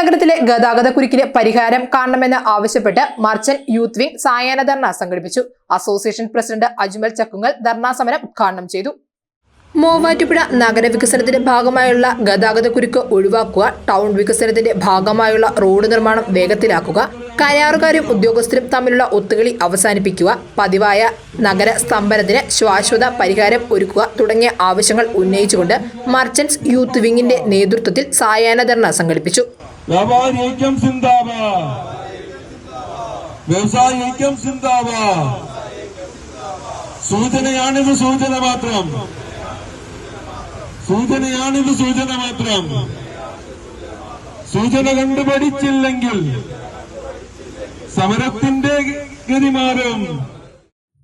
നഗരത്തിലെ ഗതാഗത കുരുക്കിന് പരിഹാരം കാണണമെന്ന് ആവശ്യപ്പെട്ട് മർച്ചന്റ് യൂത്ത് വിംഗ് സായാഹ്ന ധർണ സംഘടിപ്പിച്ചു. അസോസിയേഷൻ പ്രസിഡന്റ് അജ്മൽ ചക്കുങ്ങൽ ധർണാ സമരം ഉദ്ഘാടനം ചെയ്തു. മൂവാറ്റുപുഴ നഗരവികസനത്തിന്റെ ഭാഗമായുള്ള ഗതാഗത കുരുക്ക് ഒഴിവാക്കുക ടൗൺ വികസനത്തിന്റെ ഭാഗമായുള്ള റോഡ് നിർമ്മാണം വേഗത്തിലാക്കുക കരാറുകാരും ഉദ്യോഗസ്ഥരും തമ്മിലുള്ള ഒത്തുകളി അവസാനിപ്പിക്കുക പതിവായ നഗര സ്തംഭനത്തിന് ശാശ്വത പരിഹാരം ഒരുക്കുക തുടങ്ങിയ ആവശ്യങ്ങൾ ഉന്നയിച്ചുകൊണ്ട് മർച്ചന്റ്സ് യൂത്ത് വിങ്ങിന്റെ നേതൃത്വത്തിൽ സായാഹ്ന ധർണ സംഘടിപ്പിച്ചു. വ്യാപാരി ഐക്യം സിന്ദാബാദ്. വ്യവസായ ഐക്യം സിന്ദാബാദ്. സൂചനയാണിത് സൂചന മാത്രം. സൂചനയാണിത് സൂചന മാത്രം. സൂചന കണ്ടുപഠിച്ചില്ലെങ്കിൽ സമരത്തിന്റെ ഗതി മാറും.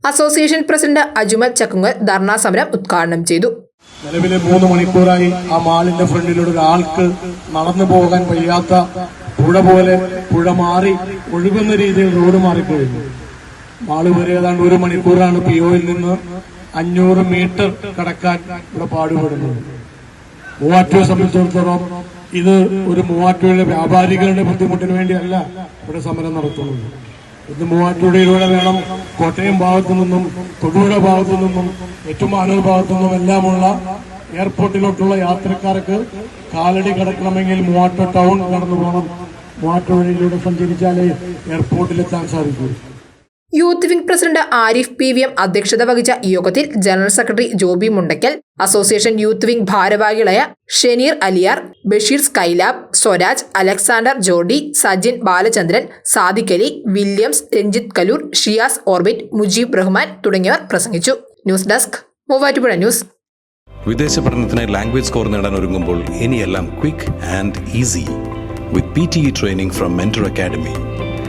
അസോസിയേഷൻ പ്രസിഡന്റ് അജുമൽ ചക്കുങ്ങൽ ധർണാ സമരം ഉദ്ഘാടനം ചെയ്തു. നിലവിലെ മൂന്ന് മണിക്കൂറായി ആ മാളിന്റെ ഫ്രണ്ടിലൂടെ ഒരാൾക്ക് നടന്നു പോകാൻ വയ്യാത്ത പുഴ പോലെ പുഴ മാറി ഒഴുകുന്ന രീതിയിൽ റോഡ് മാറിക്കഴിഞ്ഞു മാൾ വരെ ഏതാണ്ട് ഒരു മണിക്കൂറാണ് പി ഒയിൽ നിന്ന് അഞ്ഞൂറ് മീറ്റർ കടക്കാൻ ഇവിടെ പാടുപെടുന്നത്. മൂവാറ്റുവെ സംബന്ധിച്ചിടത്തോളം ഇത് ഒരു മൂവാറ്റുവയിലെ വ്യാപാരികളുടെ ബുദ്ധിമുട്ടിന് വേണ്ടിയല്ല ഇവിടെ സമരം നടത്തുന്നത്. ഇത് മൂവാറ്റുപുഴയിലൂടെ വേണം കോട്ടയം ഭാഗത്തു നിന്നും തൊടുപുഴ ഭാഗത്തു നിന്നും ഏറ്റുമാനൂർ ഭാഗത്തു നിന്നും എല്ലാമുള്ള എയർപോർട്ടിലോട്ടുള്ള യാത്രക്കാർക്ക് കാലടി കിടക്കണമെങ്കിൽ മൂവാറ്റ ടൗൺ കടന്നു പോകണം മൂവാറ്റുപുഴയിലൂടെ സഞ്ചരിച്ചാലേ എയർപോർട്ടിലെത്താൻ സാധിക്കൂ. Youth wing president Arif P V M അധ്യക്ഷത വഹിച്ച യോഗത്തിൽ general secretary Joby Mundakkal association youth wing ഭാരവാഹികളായ Shenir Aliyar Basheer Skylab Swaraj Alexander Jodi Sajin Balachandran Sadiqali Williams Ranjith Kaloor Shiyas Orbit Mujeeb Rahman തുടങ്ങിയവർ പ്രസംഗിച്ചു. News desk Muvattupuzha news. വിദേശ പഠനത്തിന് language score നേടാൻ ഒരുങ്ങുമ്പോൾ ഇനിയെല്ലാം quick and easy. With P T E training from Mentor Academy